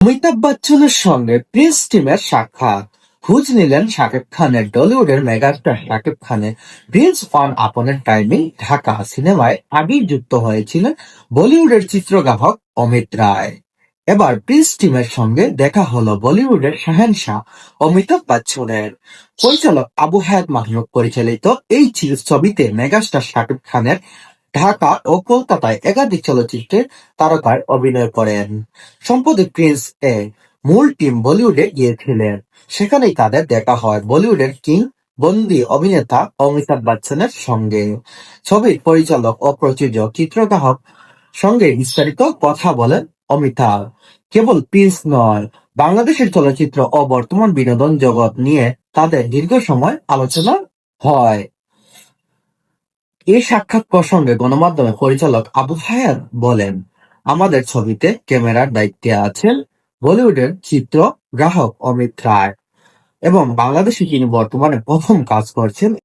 অমিতাভ বচ্চনের সঙ্গে প্রিন্স টিমের সাক্ষাৎ। খোঁজ নিলেন শাকিব খানের, টলিউডের মেগাস্টার শাকিব খানের। Prince once upon a time in Dhaka সিনেমায় আগেই যুক্ত হয়েছিলেন বলিউডের চিত্রগ্রাহক অমিত রায়। এবার প্রিন্স টিমের সঙ্গে দেখা হলো বলিউডের শাহেনশাহ অমিতাভ বচ্চনের। পরিচালক আবু হায়াত মাহমুদ পরিচালিত এই ছবিতে মেগাস্টার শাকিব খানের ঢাকা ও কলকাতায় একাধিক চলচ্চিত্রের তারকায় অভিনয় করেন। সম্প্রতি প্রিন্স এ মূল টিম বলিউডে গিয়েছিলেন। সেখানেই তাদের দেখা হয় বলিউডের কিং বন্দি অভিনেতা অমিতাভ বচ্চনের সঙ্গে। ছবির পরিচালক ও প্রযোজক, চিত্রগ্রাহক সঙ্গে বিস্তারিত কথা বলেন অমিতাভ। কেবল প্রিন্স নয়, বাংলাদেশের চলচ্চিত্র ও বর্তমান বিনোদন জগৎ নিয়ে তাদের দীর্ঘ সময় আলোচনা হয়। এই সাক্ষাৎ প্রসঙ্গে গণমাধ্যমে পরিচালক আবু হায়াত বলেন, আমাদের ছবিতে ক্যামেরার দায়িত্বে আছেন বলিউডের চিত্র গ্রাহক অমিত রায় এবং বাংলাদেশে তিনি বর্তমানে প্রথম কাজ করছেন